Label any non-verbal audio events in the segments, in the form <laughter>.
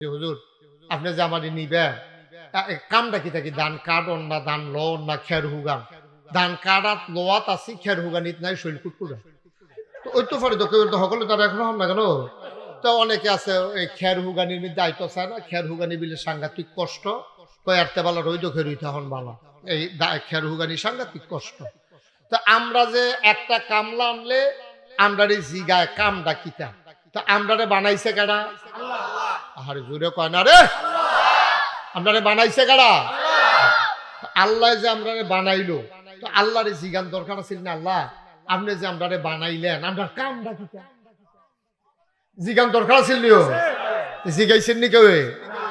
যে হুজুর আপনি যে আমার নিবেন আ, এ কামটা কি থাকি? দান কাটন না দান লন না খের হুগান দান কাটাত লোয়াত আছি খের হুগানিত নাই শৈল কুটকুরা তো ওই তো তো কেউ সকলে তারা এখনও হন না কেন? তো অনেকে আছে এই খের হুগানির আইতো চায় না খের হুগানি বিলে সাংঘাতিক কষ্ট। কয় আরতে বালা রইদ খের হইতে হন বালা। এই খের হুগানি সাংঘাতিক কষ্ট। তো আমরা যে একটা কামলা আনলে আমরা জিগায় কামটা কিতা? তো আমরারে বানাইছে কারা? আরে জোরে কয় না রে? আমরারে বানাইছে কারা? আল্লাহ যে আমরারে বানাইলো। তো আল্লাহরে জিগান দরকার আছিল না আল্লাহ? আপনি যে আমরারে বানাইলেন, আমরা কিতা জিগান দরকার আছিল জিগাইছেন নি কেউ?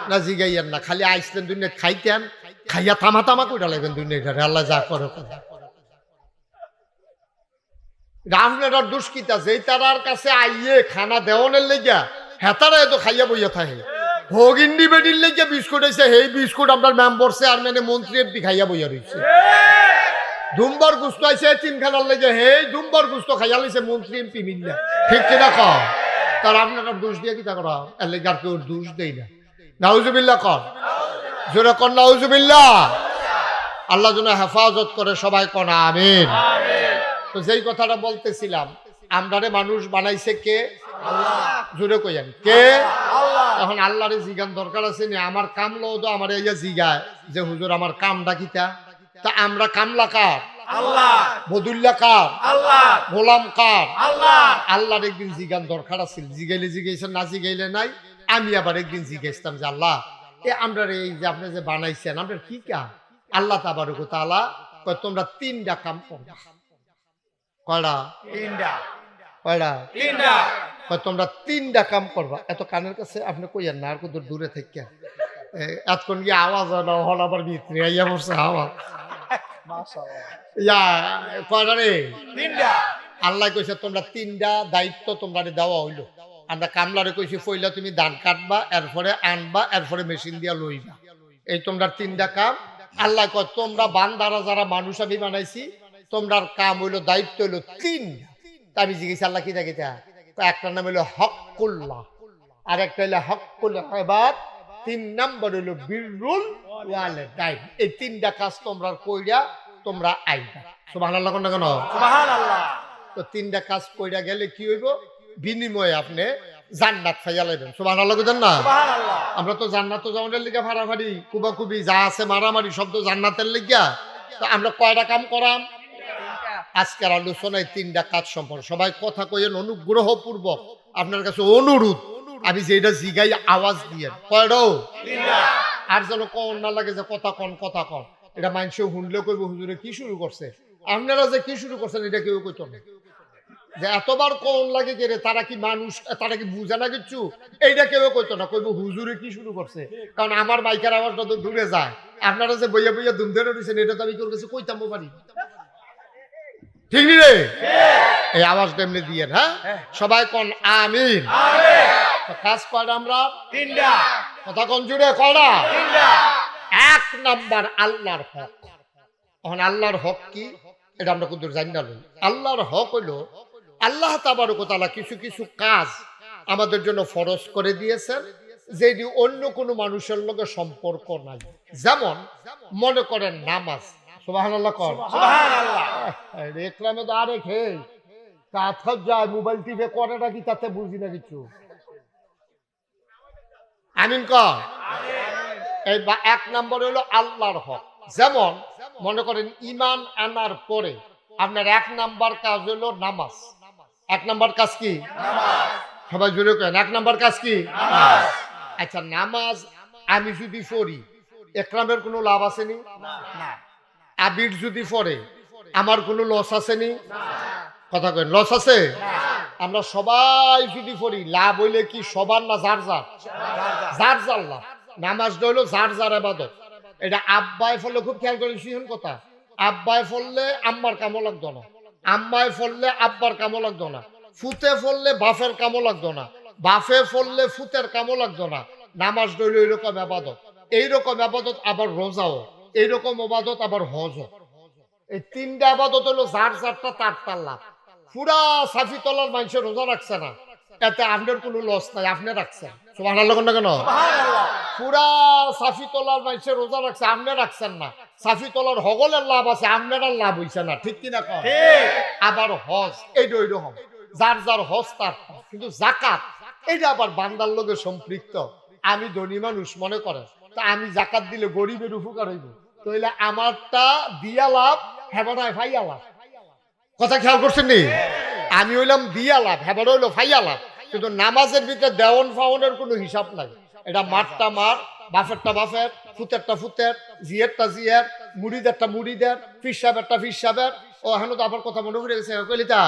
না জিগাইয়েন না, খালি আইসলেন দুনিয়া খাইতেন, খাইয়া তামা কইরা লাগবেন দুনিয়া আল্লাহ যা করে রাজনেতার দুষ্কিতা, যেই তারার কাছে আইয়ে খানা দেওয়ানের লেগা হেতারা এত খাইয়া বইয়া থাকে। হোক ইন্ডিপেন্ডেন্ট লেগে বিস্কুট আছে সেই বিস্কুট আপনার মেম্বরসে আর মানে মন্ত্রী এমপি খাইয়া বইয়া রয়েছে দুম্বার গুস্ত আছে তিনখানার লেগে হেই দুম্বার গুস্ত খাইয়া লইছে মন্ত্রী এমপি মিললে। ঠিক কিনা কম তার আপনার দোষ দিয়ে কি করা? এর লেগে আর কেউ দোষ দেই না। নাউজুবিল্লা কর। জোরে কর নাউজুবিল্লা আল্লাহ যেন হেফাজত করে সবাই কনা, আমিন। তো যেই কথাটা বলতেছিলাম, আমরারে মানুষ বানাইছে কে? জোরে কইয়ান কে? এখন আল্লাহরে জিগান দরকার আছে নি আমার কামলো তো আমার এই জিগায় যে হুজুর আমার কামটা কিতা তা? আমরা কামলা কার? আল্লাহ। বদুল্লা কার? আল্লাহ। গোলাম কার? আল্লাহ। আল্লাহর একদিন জিগান দরকার আছিল জিগাইলে জিগাইছেন না জিগাইলে নাই। আমি আবার একদিন জিগাইছিলাম যে আল্লাহ এ আমরা এই যে আপনি যে বানাইছেন আমরা কি কাম? আল্লাহ তাবারক কয় তোমরা তিনটা কাম করবা কয়টা? তিনটা। কয়টা? তিনটা। কয় তোমরা তিনটা কাম করবা। এত কানের কাছে আপনি কইয়েন না আর কত দূরে থেকে এতক্ষণ গিয়ে আওয়াজ না হল আবার ভিতরে আইয়া বসে আওয়াজ ইয়া কয়টা রে? আল্লাহ কইছে তোমরা তিনটা দায়িত্ব তোমরা দেওয়া হইল। আমরা কামলারে কইছি ফইলা তুমি ধান কাটবা এরপরে আনবা এরপরে মেশিন দিয়া লইবা। এই তোমরা তিনটা কাম। আল্লাহ কয় তোমরা বান্দারা যারা মানুষ আমি বানাইছি তোমরার কাম হইল দায়িত্ব হইল তিন আমি জিজ্ঞেস আল্লাহ কি দেখি একটা নাম হইল হকুল্লাহ আর একটা হইল হকুল এবার তিন নাম্বার হইল বিরুল ওয়ালেদাইন। এই তিনটা কাজ তোমরা কইরা তোমরা আইবা। সুবহানাল্লাহ কোন কেন? সুবহানাল্লাহ। তো তিনটা কাজ কইরা গেলে কি হইব? বিনিময়ে আপনি জান্নাত খাইয়া লাইবেন। সুবহানাল্লাহ কইতেন না? আমরা তো জান্নাত তো জামানের লিগা ফাড়াফাড়ি কুবাকুবি যা আছে মারামারি শব্দ জান্নাতের লিগা। তো আমরা কয়টা কাম করাম? আজকের আলোচনায় তিনটা কাজ সম্পর্কে সবাই কথা কইেন অনুগ্রহ পূর্বক আপনার কাছে অনুরোধ, আমি যেটা জিগাই, আওয়াজ দিয়ে তিনটা আর যেন কন না লাগে যে কথা কন কথা কন। এটা মানুষে শুনলে কইব, হুজুরে কি শুরু করছে? আপনারা যে কি শুরু করছেন, এটা কেউ কইতো না। যে এতবার কোন লাগে কে তারা কি মানুষ, তারা কি বুঝে না কিচ্ছু? এইটা কেউ কইতো না। কইব, হুজুরে কি শুরু করছে? কারণ আমার মাইকের আওয়াজটা তো দূরে যায়। আপনারা যে বইয়া বইয়া দুম ধরে রয়েছেন এটা তো আমি কেউ কাছে কইতাম পারি। ঠিক নি রে? এই আওয়াজটা এমনি দিয়ে হ্যাঁ সবাই কোন আমিন? কাজ কয়টা আমরা তিনটা। কথা কোন জুড়ে কয়টা এক নাম্বার আল্লাহর হক। এখন আল্লাহর হক কি? এটা আমরা কিন্তু জানি না আল্লাহর হক হইল আল্লাহ তাবারকতালা কিছু কিছু কাজ আমাদের জন্য ফরজ করে দিয়েছেন যেটি অন্য কোনো মানুষের লগে সম্পর্ক নাই। যেমন মনে করেন নামাজ। কর। সুবহানাল্লাহ। তো কাথর যায় মোবাইল টিপে তাতে বুঝি না কিছু? আমিন কর। এই এক নম্বর হলো আল্লাহর হক। যেমন মনে করেন ইমান আনার পরে আপনার এক নাম্বার কাজ হলো নামাজ। এক নাম্বার কাজ কি? সবাই জুড়ে কেন এক নাম্বার কাজ কি? আচ্ছা নামাজ আমি যদি পড়ি একরামের কোনো লাভ আসেনি? না। আবির যদি পড়ে, আমার কোনো লস আসেনি কথা কেন লস আছে? আমরা সবাই যদি পড়ি, লাভ হইলে কি সবার না যার যার? যার যার লাভ। নামাজ হইল যার যার আবাদত। এটা আব্বাই ফলে খুব খেয়াল করে শিখন কথা। আব্বাই ফললে আম্মার কামও লাগতো না। আম্মায় ফললে আব্বার কামও লাগতো না। ফুতে ফললে বাফের কামও লাগতো না। বাফে ফললে ফুতের কামও লাগতো না। নামাজ ডইল এইরকম আবাদত। এইরকম আবাদত আবার রোজাও। এইরকম আবাদত আবার হজও। এই তিনটা আবাদত হলো যার যারটা তার তার লাভ। পুরা সাফি তলার মানুষের রোজা রাখছে না। এতে আপনার কোনো লস নাই আপনি রাখছেন। সুবাহ কেন পুরা সাফি তোলার মানুষের রোজা রাখছে আপনি রাখছেন না। সাফি তোলার হগলের লাভ আছে আপনার লাভ হইছে না। ঠিক কিনা কম আবার হজ এইটা ওই রকম যার যার হজ তার হজ। কিন্তু জাকাত এটা আবার বান্দার লোকে সম্পৃক্ত। আমি ধনী মানুষ মনে করে তা আমি জাকাত দিলে গরিবের উপকার হইব। তাইলে আমারটা দিয়া লাভ হেবানায় ফাইয়া লাভ। কথা খেয়াল করছেন নি? আমি হইলাম দিয়া লাভ হেবার হইল ফাইয়া লাভ। কিন্তু নামাজের ভিতরে দেওয়ন ফাওনের কোনো হিসাব নাই। এটা মারটা মার বাফেরটা বাফের ফুতেরটা ফুতের জিয়েরটা জিয়ের মুড়িদেরটা মুড়িদের ফিসাবেরটা ফিসাবের ও এখন তো আবার কথা মনে পড়ে গেছে কইলিতা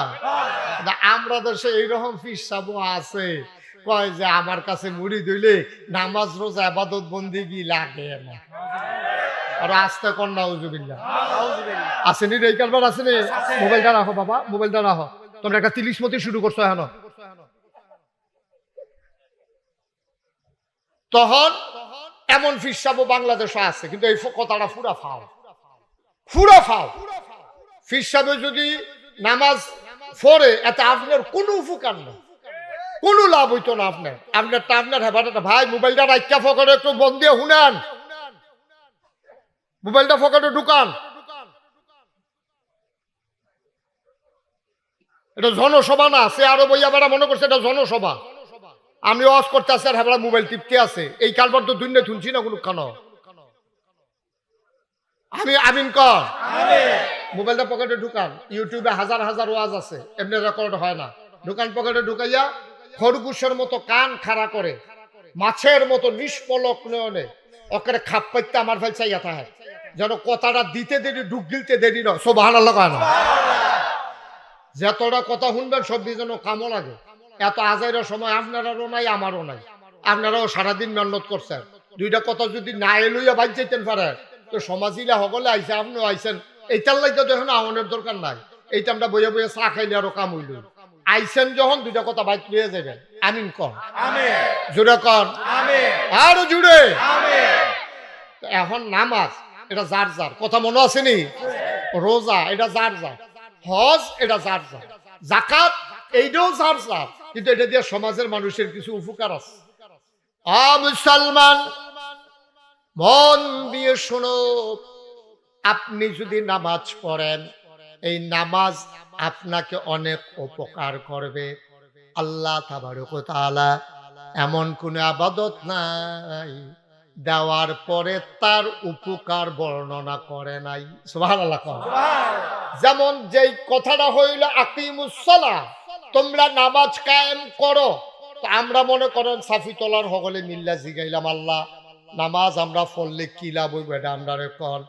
না, আমরা দেশে এইরকম ফিসাবো আছে। কয় যে আমার কাছে মুড়ি দিলে নামাজ, রোজা, আবাদত বন্দিগি লাগে না? আর আস্তে উজুবিল্লা আসেনি রে আসেনি? মোবাইলটা রাখো বাবা, মোবাইলটা রাখো। তোমরা একটা তিরিশ মতি শুরু করছ তখন এমন ফিসাবো বাংলাদেশে আছে, কিন্তু এই কথাটা ফুরা ফাও। ফুরা ফাও। ফিসাবে যদি নামাজ পড়ে, এতে আপনার কোনো উপকার নেই। কোনো লাভ হইতো না আপনার। আপনারটা আপনার হেবাটা ভাই, মোবাইলটা রাখা ফকরে একটু বন্ধ দিয়ে শুনেন। মোবাইলটা ফকরে ঢুকান। এটা জনসভা না, সে আরও বইয়া বেড়া মনে করছে এটা জনসভা। আমি ওয়াজ করতে আসি আর হেবড়া মোবাইল টিপতে আছে এই কালবার তো দুনিয়া শুনছি না কোনো খানো আমি আমিন কর। মোবাইলটা পকেটে ঢুকান। ইউটিউবে হাজার হাজার ওয়াজ আছে। এমনি রেকর্ড হয় না। ঢুকান পকেটে ঢুকাইয়া খরগোশের মতো কান খাড়া করে, মাছের মতো নিষ্পলক নয়নে ওকে খাপ পাইতে আমার ফেল চাইয়া থাকে। যেন কথাটা দিতে দেরি, ডুব গিলতে দেরি না সব লাগা না। যতটা কথা শুনবেন সব যেন কামও লাগে। এত আজাইরের সময় আপনারারও নাই, আমারও নাই। আপনারাও সারাদিন মেহনত করছেন। দুইটা কথা যদি না এলইয়া বাদ যেতেন পারে, তো সমাজিলা সকলে আইসে, আপনিও আইসেন। এইটার লাগে তো এখন আহনের দরকার নাই। এইটা আমরা বইয়ে বইয়ে চা খাইলে আরও কাম হইল। আইসেন যখন দুইটা কথা বাইক লিয়ে যাবেন আমিন কর জুড়ে কর আরও জুড়ে এখন নামাজ এটা যার যার। কথা মনে আসেনি রোজা এটা যার যার। হজ এটা যার যার। জাকাত এইটাও যার যার। কিন্তু এটা দিয়ে সমাজের মানুষের কিছু উপকার আছে। আ মুসলমান মন দিয়ে শোনো আপনি যদি নামাজ পড়েন এই নামাজ আপনাকে অনেক উপকার করবে। আল্লাহ তাআলা এমন কোন আবাদত নাই দেওয়ার পরে তার উপকার বর্ণনা করে নাই। যেমন যেই কথাটা হইল আকিমুসলা তোমরা নামাজ কায়েম করো। আমরা মনে করেন সাফি তোলার হগলে মিল্লা জিগাইলাম আল্লাহ নামাজ আমরা পড়লে কি লাভ হইব এটা আমরা রে কর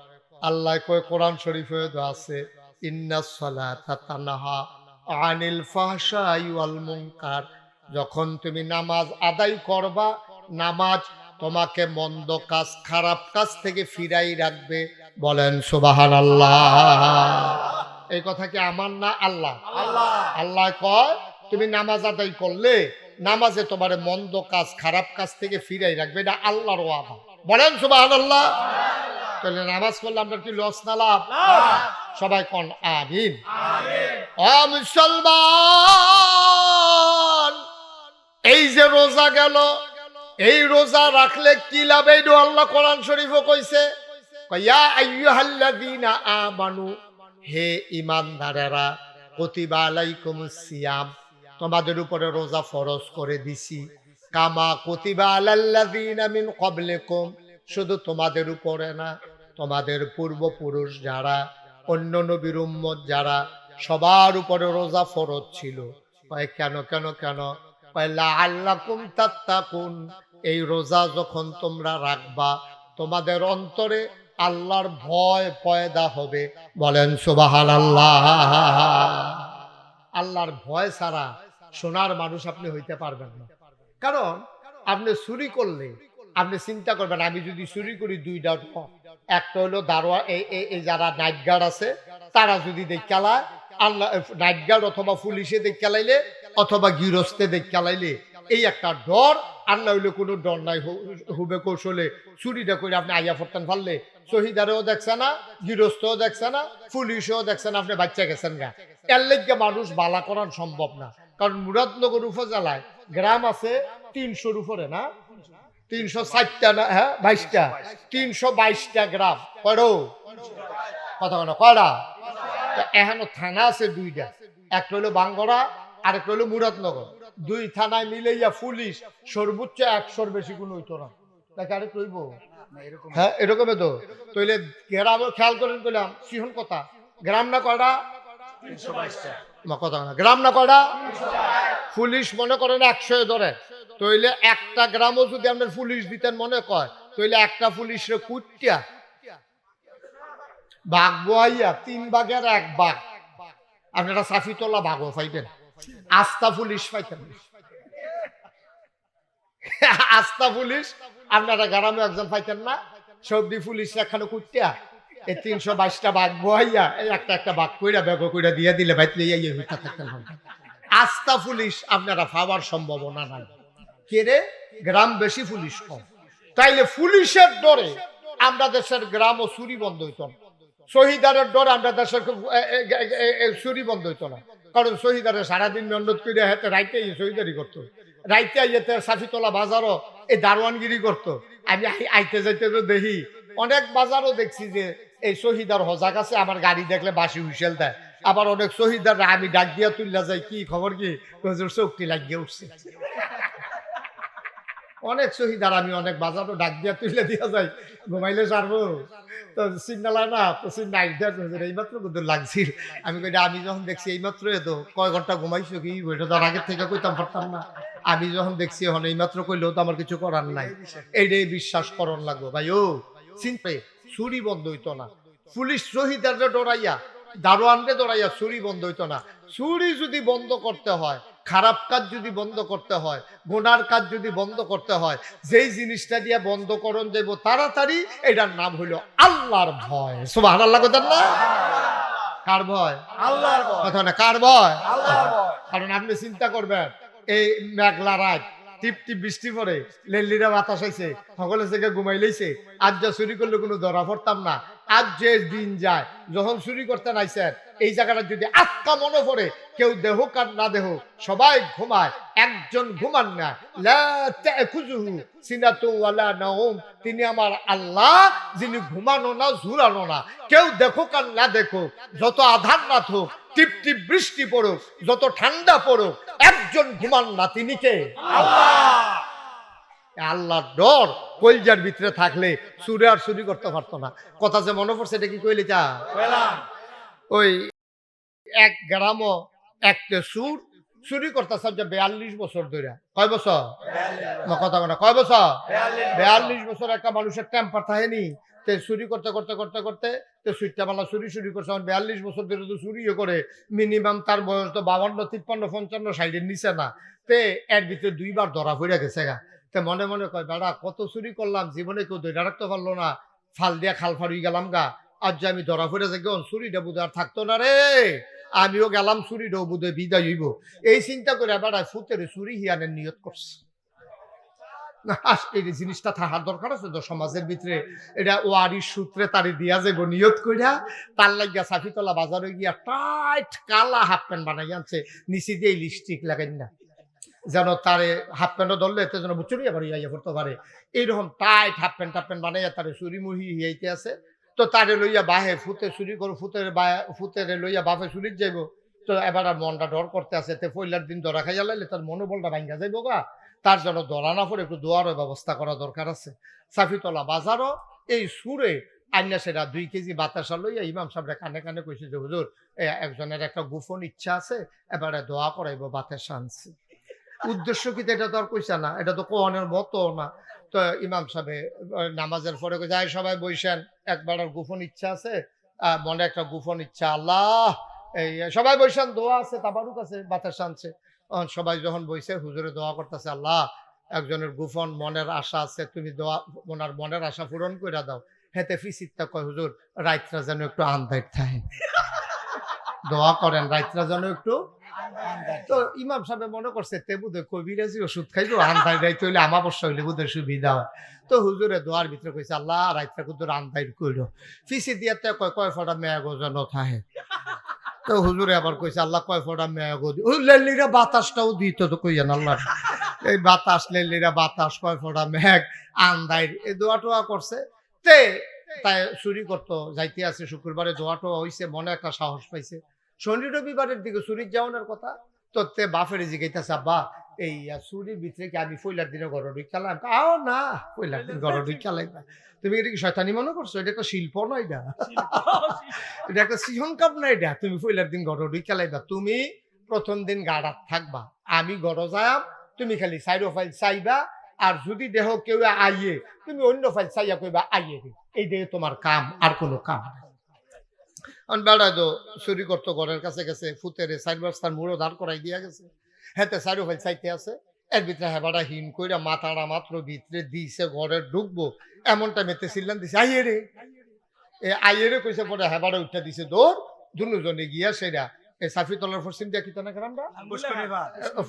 আল্লাহ কয় কোরআন শরীফে আছে। আনিল মুনকার। যখন তুমি নামাজ আদায় করবা নামাজ তোমাকে মন্দ কাজ খারাপ কাজ থেকে ফিরাই রাখবে। বলেন সুবাহান আল্লাহ এই কথা কি আমার না আল্লাহ? আল্লাহ। আল্লাহ কয় তুমি নামাজ আদায় করলে নামাজে তোমার মন্দ কাজ খারাপ কাজ থেকে ফিরাই রাখবে এটা আল্লাহর ওয়াদা। বলেন সুবাহান আল্লাহ তাহলে নামাজ পড়লে আমরা কি লস না লাভ? সবাই কন? আমিন। ও মুসলমান এই যে রোজা গেল এই রোজা রাখলে কি লাভ? এই আল্লাহ কোরআন শরীফও কইছে। কয়া আইয়ুহাল্লাযীনা আমানু হে ঈমানদারেরা কুতিবা আলাইকুমুস সিয়াম তোমাদের উপরে রোজা ফরজ করে দিছি। কামা কুতিবা আলাল্লাযীনা মিন ক্বাবলিকুম শুধু তোমাদের উপরে না তোমাদের পূর্বপুরুষ যারা, অন্য নবীর উম্মত যারা, সবার উপরে রোজা ফরজ ছিল। কয়, কেন কেন কেন? কয় এই রোজা যখন তোমরা রাখবা, তোমাদের অন্তরে আল্লাহর ভয় পয়দা হবে। বলেন সুবাহান আল্লাহ আল্লাহর ভয় ছাড়া সোনার মানুষ আপনি হইতে পারবেন না। কারণ, আপনি চুরি করলে, আপনি চিন্তা করবেন, আমি যদি চুরি করি দুইটা একটা হলো দারোয়া এই যারা নাইট গার্ড আছে, তারা যদি দেখালায় আল্লাহ নাইট অথবা পুলিশে দেখালাইলে অথবা গৃহস্থে দেখালাইলে এই একটা ডর হইলে কোনো ডর নাই হুবে কৌশলে চুরিটা করে আপনি আইয়া ফরতেন পারলে শহীদারেও দেখছে না, গৃহস্থও দেখছে না, পুলিশও দেখছে না, আপনি বাচ্চা গেছেন গা। এর লেগে মানুষ বালা করার সম্ভব না। কারণ মুরাদনগর উপজেলায় গ্রাম আছে তিনশোর উপরে না? তিনশো ষাটটা না হ্যাঁ বাইশটা? তিনশো বাইশটা। গ্রাম। কয়ডো কথা কেন কয়টা? তো এখনও থানা আছে দুইটা। একটা হলো বাঙ্গরা আর একটা হলো মুরাদনগর। দুই থানায় মিলাইয়া পুলিশ সর্বোচ্চ একশোর বেশি কোনো হইতো না। নাকি আরে কইব হ্যাঁ এরকমই তো তইলে গ্রামও খেয়াল করেন কইলাম সিহন কথা। গ্রাম না কয়টা? তিনশো বাইশটা। কথা না। গ্রাম না কয়টা? পুলিশ মনে করেন একশো ধরে। তইলে একটা গ্রামও যদি আপনার পুলিশ দিতেন মনে কয়, তইলে একটা পুলিশের কুটিয়া বাঘ বহাইয়া তিন বাঘের এক বাঘ। আপনারা সাফি তোলা বাঘও পাইবেন। আস্থা পুলিশ পাইতেন। আস্থা পুলিশ, আপনারা গ্রামে একজন পাইতেন না। সবদি পুলিশ এখানে কুটিয়া এই তিনশো বাইশটা বাঘ বহাইয়া এই একটা একটা বাঘ কইরা বেগ কইরা দিয়ে দিলে বাইতে আস্থা পুলিশ আপনারা পাওয়ার সম্ভাবনা নাই। কে রে? গ্রাম বেশি পুলিশ কম। তাইলে পুলিশের ডরে আমরা দেশের গ্রাম ও চুরি বন্ধ হইত না। শহীদারের ডরে আমরা দেশের চুরি বন্ধ হইতো না। কারণ শহীদারে সারাদিন মেহনত করে হাতে রাইতে শহীদারি করতো। রাইতে আইয়েতে সাফিতলা বাজারও এই দারোয়ানগিরি করতো। আমি আইতে যাইতে তো দেখি অনেক বাজারও দেখছি যে এই শহীদার হজাক আছে আমার গাড়ি দেখলে বাসি হুইসেল দেয়। আবার অনেক শহীদার আমি ডাক দিয়া তুললা যাই, কি খবর কি? চোখটি লাগিয়ে উঠছে। অনেক শহীদার আমি অনেক বাজারও ডাক দিয়া তুলে দিয়া যাই। ঘুমাইলে সারবো। তো সিগনাল না তো সিগনাল এইমাত্র কিন্তু লাগছিল। আমি কই আমি যখন দেখছি এইমাত্র তো কয় ঘণ্টা ঘুমাইছো কি? ওইটা তো আগের থেকে কইতাম পারতাম না। আমি যখন দেখছি এখন এইমাত্র কইলেও তো আমার কিছু করার নাই। এইটাই বিশ্বাস করণ লাগবো। ভাই ও, চিনতে চুরি বন্ধ হইতো না। পুলিশ শহীদাররে ডরাইয়া দারোয়ানরে ডরাইয়া চুরি বন্ধ হইতো না। চুরি যদি বন্ধ করতে হয় খারাপ কাজ যদি বন্ধ করতে হয় গোনার কাজ যদি বন্ধ করতে হয় যেই জিনিসটা দিয়ে বন্ধ করণ দেব তাড়াতাড়ি এটার নাম হইল আল্লাহর ভয়। সুবাহ আল্লাহ কথা না? কার ভয়? আল্লাহর ভয়। কথা না কার ভয়? আল্লাহর ভয়। কারণ আপনি চিন্তা করবেন এই মেঘলা রাত টিপ টিপ বৃষ্টি পড়ে লেল্লিরা বাতাস হয়েছে সকলে থেকে ঘুমাই লইছে আজ যা চুরি করলে কোনো ধরা পড়তাম না। আজ যে দিন যায় যখন চুরি করতে নাইছেন এই জায়গাটা যদি আত্মা মনে পড়ে কেউ দেহ কার না দেহ সবাই ঘুমায় একজন ঘুমান না। লা সিনাতু ওয়ালা নাওম তিনি আমার আল্লাহ যিনি ঘুমানো না ঝুরানো না। কেউ দেখুক আর না দেখুক যত আধার না থাকুক টিপ টিপ বৃষ্টি পড়ুক যত ঠান্ডা পড়ুক একজন ঘুমান না তিনি কে? আল্লাহ। আল্লাহর ডর কলজার ভিতরে থাকলে সুরে আর চুরি করতে পারতো না। কথা যে মনে পড়ছে এটা কি কইলে পেলাম ওই এক গ্রামও একটা সুর, চুরি করতেছে যে বিয়াল্লিশ বছর ধরে কয় বছর? কথা কথা কয় বছর? বিয়াল্লিশ বছর একটা মানুষের টেম্পার থাকেনি তে চুরি করতে করতে করতে করতে তো সুইটটা মালা চুরি চুরি করছে। আমার বিয়াল্লিশ বছর ধরে তো চুরিও করে। মিনিমাম তার বয়স তো বাবান্ন তিপ্পান্ন, পঞ্চান্ন সাইডের নিচে না। তে এর ভিতরে দুইবার ধরা পড়ে গেছে গা। তে মনে মনে কয়, বেড়া, কত চুরি করলাম, জীবনে কেউ ধরে রাখতে পারল না। ফাল দিয়া খাল ফাড়ি গেলাম গা। আজ যে আমি ধরা পড়ে যাই চুরিটা বুধ আর থাকতো না রে। আমিও গেলাম চুরিটাও বুধে বিদায় হইব। এই চিন্তা করে বেড়া ফুতের চুরি হিয়ানের নিয়ত করছে। এই জিনিসটা থাকার দরকার আছে তো সমাজের ভিতরে। এটা ওয়ারির সূত্রে তারি দিয়া যাব নিয়ত কইরা। তার লাগিয়া সাফিতলা বাজারে গিয়া টাইট কালা হাফ প্যান্ট বানাই আনছে। নিচে দিয়ে লিপস্টিক লাগাই না। যেন তারে হাফ প্যান্টও ধরলে এতে যেন চুরি আবার ইয়া করতে পারে। এইরকম tight half pant half pant বানাইয়া তারে চুরি মুহি হিয়াইতে আছে। তো তারে লইয়া বাহে ফুতে চুরি করো, ফুতের বা- ফুতেরে লইয়া বাপে চুরির যাইব। তো এবার আর মনটা ডর করতে আছে। তে পয়লার দিন ধরা খাইয়া লাইলে তার মনোবলটা ভাঙ্গা যাইব গা। তার জন্য ধরা না পড়ে একটু দোয়ারও ব্যবস্থা করা দরকার আছে। সাফিতলা বাজারও এই সুরে আইনা সেরা দুই কেজি বাতাসা লইয়া ইমাম সাহেবরা কানে কানে কইছে যে, হুজুর একজনের একটা গোপন ইচ্ছা আছে, এবারে দোয়া করাইব বাতাসা আনছি। উদ্দেশ্য কি এটা তো আর কইছে না? এটা তো কোয়ানের মতো না। তো ইমাম সাহেব নামাজের পরে "আয় সবাই বইছেন একবার আর গোপন ইচ্ছা আছে? মনে একটা গোপন ইচ্ছা আল্লাহ! এই সবাই বইছেন দোয়া আছে তাবারুক আছে বাতাস আনছে। সবাই যখন বইছে হুজুরে দোয়া করতেছে আল্লাহ একজনের গোপন মনের আশা আছে তুমি দোয়া ওনার মনের আশা পূরণ করে দাও। হেতে ফিসিতটা কয় হুজুর রাইতরা যেন একটু আন্দায় থাকে <laughs> দোয়া করেন রাইতরা যেন একটু তো ইমাম সাহেব মনে করছে কবিরাজি ওষুধ হইলে হইলে বুধের সুবিধা হয়। তো হুজুরে দোয়ার ভিতরে কইছে, আল্লাহ কইলো। ফিসি দিয়ে কয় কয় ফটা মেয়া গোজন থাকে তো হুজুরে আবার কইছে, আল্লাহ, কয় মেয়া ওই লেলিরা বাতাসটাও দিত তো কইয়েন আল্লাহ। এই বাতাস, লেলিরা বাতাস, কয় ফোটা মেঘ আন্দাই এই দোয়া টোয়া করছে। তে তাই চুরি করতো, যাইতে আছে শুক্রবারে দোয়া টোয়া হইছে, মনে একটা সাহস পাইছে। শনি রবিবারের দিকে চুরির যাওয়ানোর কথা তো তে বাপের জিগাইতেছে আব্বা এই চুরির ভিতরে কি আমি পয়লার দিনে ঘর ঢুকালাম আও না পয়লার দিন ঘর ঢুকালাই না তুমি এটা কি শয়তানি মনে করছ? এটা একটা শিল্প নয় এটা? এটা একটা সিহন কাপ না এটা? তুমি পয়লার দিন ঘর ঢুকালাইবা তুমি প্রথম দিন গাড়াত থাকবা। আমি ঘর যাম তুমি খালি সাইড ফাইল চাইবা আর যদি দেহ কেউ আইয়ে তুমি অন্য ফাইল চাইয়া কইবা আইয়ে। এই দিয়ে তোমার কাম আর কোনো কাম নাই। অন বেড়ায় তো চুরি করতো ঘরের কাছে গেছে ফুতেরে সাইড বাস্তার মুড়ো দাঁড় করাই দিয়া গেছে। হেতে সাইড ফাইল চাইতে আছে এর ভিতরে হেবাটা হিন কইরা মাথাটা মাত্র ভিতরে দিছে ঘরে ঢুকবো এমন টাইমেতে সিল্লান দিছে আইয়ে রে। এ আইয়ে রে কইছে পরে হেবাটা উঠে দিছে দৌড়। দুজনে গিয়া সেরা এই সাফি তলার পশ্চিম দিয়া কিতা না গ্রামটা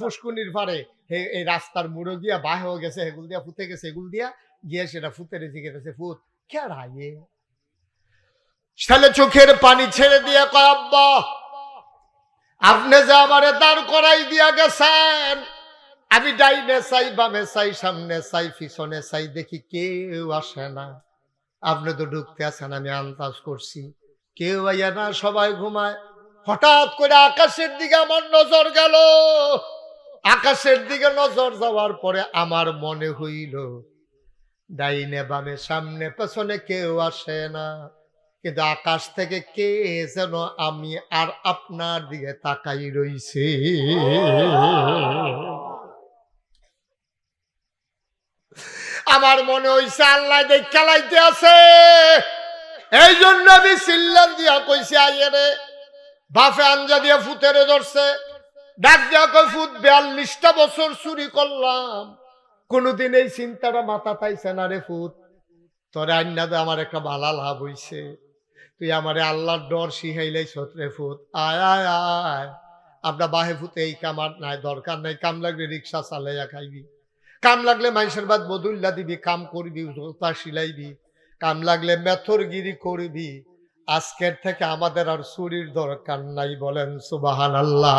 ফুসকুনির পারে এই রাস্তার মুড়ো গিয়া বাহ হয়ে গেছে হেগুল দিয়া ফুতে গেছে এগুল দিয়া গিয়ে সেটা ফুতেরে জিগে গেছে ফুত খেড়াইয়ে ছেলে চোখের পানি ছেড়ে দিয়ে কয়, আব্বা, আপনি যে আমারে দাঁড় করাই দিয়া গেছেন, আমি ডাইনে চাই, বামে চাই, সামনে চাই, পিছনে চাই, দেখি কেউ আসে না। আপনি তো ঢুকতে আছেন, আমি আন্দাজ করছি। কেউ আইয়া না, সবাই ঘুমায়। হঠাৎ করে আকাশের দিকে আমার নজর গেল। আকাশের দিকে নজর যাওয়ার পরে আমার মনে হইল, ডাইনে বামে, সামনে, পেছনে কেউ আসে না। কিন্তু আকাশ থেকে কে যেন আমি আর আপনার দিকে তাকাই রইছে? আমার মনে হইছে আল্লাহ দেখ খেলাইতে আছে। এই জন্য আমি সিল্লান দিয়া কইছি, আইয়ে রে বাফে আঞ্জা দিয়া ফুতেরে ধরছে। ডাক দিয়া কই ফুট বিয়াল্লিশটা বছর চুরি করলাম। কোনোদিন এই চিন্তাটা মাথা পাইছে না রে ফুট তোরে আন্নাদে আমার একটা ভালা লাভ হইছে। তুই আমারে আল্লাহর ডর শিহাইলাই রে ফুট আয় আয় আয়। আমরা বাহে ফুতে এই কাম আর নাই, দরকার নাই। কাম লাগলে রিক্সা চালাইয়া খাইবি। কাম লাগলে মানুষের বাদ বদুল্লা দিবি, কাম করবি, জোতা সিলাইবি কাম লাগলে মেথরগিরি করবি। আজকের থেকে আমাদের আর চুরির দরকার নাই বলেন সুবাহান আল্লাহ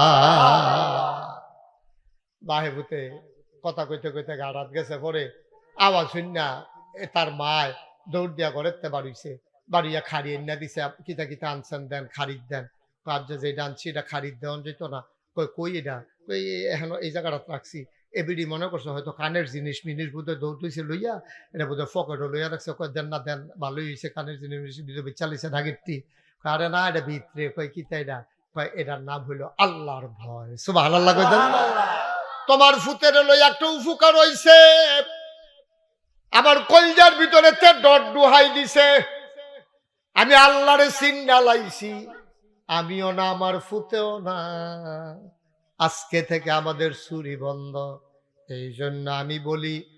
বাহেবুতে কথা কইতে কইতে গাড়াত গেছে পরে আওয়াজ শুন না তার মায় দৌড় দিয়া ঘরেতে বাড়িছে। বাড়িয়া খাড়িয়ে না দিছে কিতা কিতা আনছেন দেন খারিদ দেন। কাজ যে এটা আনছি এটা খারিদ দেওয়া যেত না। কই কই এটা? কই এখন এই জায়গাটা রাখছি। এবিডি মনে করছে হয়তো কানের জিনিস মিনিস বুধে দৌড় হইছে লইয়া এটা বোধহয় ফকেটও লইয়া রাখছে। কয় দেন না দেন ভালোই হয়েছে কানের জিনিস চালিয়েছে ঢাকিরটি আরে না এটা ভিতরে কয় কি তাই না কয় এটার নাম হইল আল্লাহর ভয়। সুবাহ আল্লাহ কই দেন। তোমার ফুতের লই একটা উপকার হইছে। আমার কলজার ভিতরে তে ডট ডুহাই দিছে। আমি আল্লাহরে চিন্না লাইছি, আমিও না, আমার ফুতেও না। আজকে থেকে আমাদের চুরি বন্ধ। এই জন্য আমি বলি